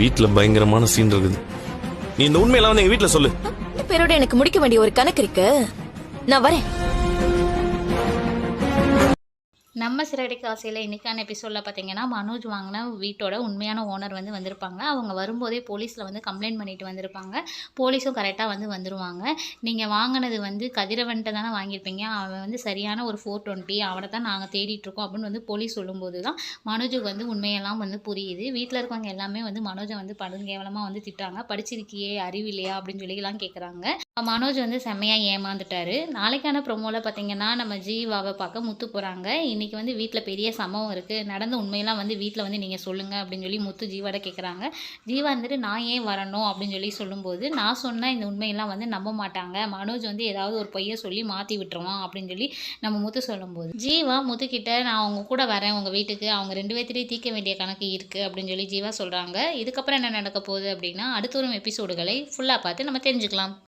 வீட்டில் பயங்கரமான சீன் இருக்குது. நீ இந்த உண்மையெல்லாம் வந்து எங்க வீட்டில் சொல்லு. பேரோட எனக்கு முடிக்க வேண்டிய ஒரு கணக்கு இருக்கு. நான் வரேன். நம்ம சிறடிக்கு ஆசையில் இன்றைக்கான எபிசோடில் பார்த்தீங்கன்னா மனோஜ் வாங்கின வீட்டோட உண்மையான ஓனர் வந்து வந்திருப்பாங்க. அவங்க வரும்போதே போலீஸில் வந்து கம்ப்ளைண்ட் பண்ணிட்டு வந்திருப்பாங்க. போலீஸும் கரெக்டாக வந்து வந்துருவாங்க. நீங்கள் வாங்கினது வந்து கதிரவன்ட்ட தானே வாங்கியிருப்பீங்க. அவன் வந்து சரியான ஒரு ஃபோர் டுவெண்ட்டி அவனை தான் நாங்கள் தேடிட்டுருக்கோம் அப்படின்னு வந்து போலீஸ் சொல்லும்போது தான் மனோஜுக்கு வந்து உண்மையெல்லாம் வந்து புரியுது. வீட்டில் இருக்கவங்க எல்லாமே வந்து மனோஜை வந்து படுங்கேவலமாக வந்து திட்டாங்க படிச்சிருக்கியே அறிவில்லையா அப்படின்னு சொல்லிலாம் கேட்குறாங்க மனோஜ் வந்து செம்மையாக ஏமாந்துட்டாரு. நாளைக்கான ப்ரொமோவில் பார்த்தீங்கன்னா நம்ம ஜீவாவை பார்க்க முத்து போகிறாங்க இன்றைக்கி வந்து வீட்டில் பெரிய சம்பவம் இருக்குது நடந்த உண்மையெல்லாம் வந்து வீட்டில் வந்து நீங்கள் சொல்லுங்கள் அப்படின்னு சொல்லி முத்து ஜீவாட கேட்குறாங்க ஜீவா வந்துட்டு நான் ஏன் வரணும்? அப்படின்னு சொல்லி சொல்லும்போது நான் சொன்னால் இந்த உண்மையெல்லாம் வந்து நம்ப மாட்டாங்க. மனோஜ் வந்து ஏதாவது ஒரு பொய்யை சொல்லி மாற்றி விட்டுருவான். அப்படின்னு சொல்லி நம்ம முத்து சொல்லும்போது ஜீவா முத்துக்கிட்ட நான் அவங்க கூட வரேன். உங்கள் வீட்டுக்கு அவங்க ரெண்டு பேர்த்திட்டையும் தீர்க்க வேண்டிய கணக்கு இருக்குது அப்படின்னு சொல்லி ஜீவா சொல்கிறாங்க இதுக்கப்புறம் என்ன நடக்க போகுது அப்படின்னா அடுத்த ஒரு எபிசோடுகளை ஃபுல்லாக பார்த்து நம்ம தெரிஞ்சுக்கலாம்.